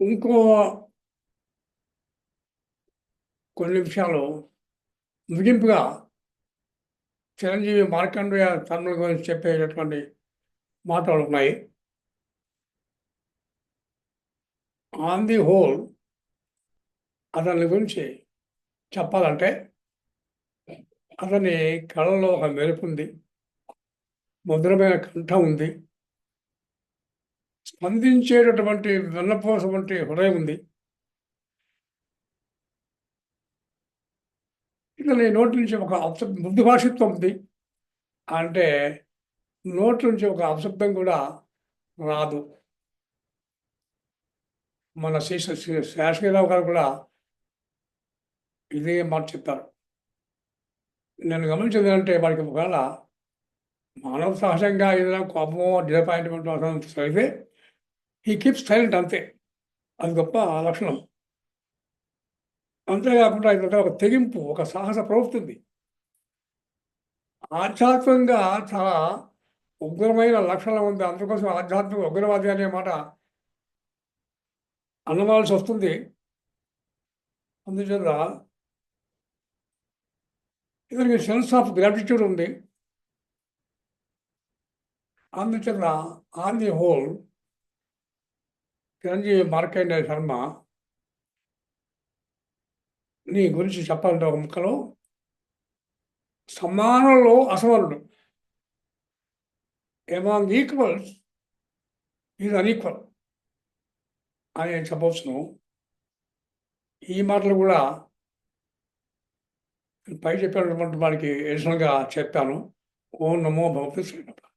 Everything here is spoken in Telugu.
ఇంకో కొన్ని నిమిషాలు ముగింపుగా చిరంజీవి మార్కండేయ తన్నుల గురించి చెప్పేటటువంటి మాటలు ఉన్నాయి ఆన్ ది హోల్ అతని గురించి చెప్పాలంటే అతని కళలో ఒక మెరుపు ఉంది మధురమైన కంఠం ఉంది స్పందించేటటువంటి విన్నపోస వంటి హృదయం ఉంది. ఇతని నోటి నుంచి ఒక అప్స మృదు భాషిత్వం ఉంది. అంటే నోటి నుంచి ఒక అపశబ్దం కూడా రాదు. మన శేష శ్రీ- గారు కూడా ఇదే మాట చెప్తారు నేను గమనించింది అంటే వాడికి ఒకవేళ మానవ సహజంగా ఏదైనా కోపమో డిసపాయింట్మెంట్ అయితే ఈ కీప్ సైలెంట్ అంతే. అది గొప్ప లక్షణం. అంతేకాకుండా ఇది ఒక తెగింపు ఒక సాహస ప్రవృత్తి ఉంది. ఆధ్యాత్మికంగా చాలా ఉగ్రమైన లక్షణం ఉంది. అందుకోసం ఆధ్యాత్మిక ఉగ్రవాది అనే మాట అనవలసి వస్తుంది. అందుచేత ఇతనికి సెన్స్ ఆఫ్ గ్రాటిట్యూడ్ ఉంది. అందుచేత on the whole Chiranjeevi Markandeya Sharma. నీ గురించి చెప్పాలంటే ఒక ముక్కలో. సమానంలో అసమానుడు. ఎమాంగ్ ఈక్వల్స్ ఈజ్ అన్ఈక్వల్ అని నేను చెప్పవచ్చును. ఈ మాటలు కూడా పై చెప్పినటువంటి వాడికి ఎడిషనల్గా చెప్పాను. ఓం నమో భగవతి శ్రీరామ్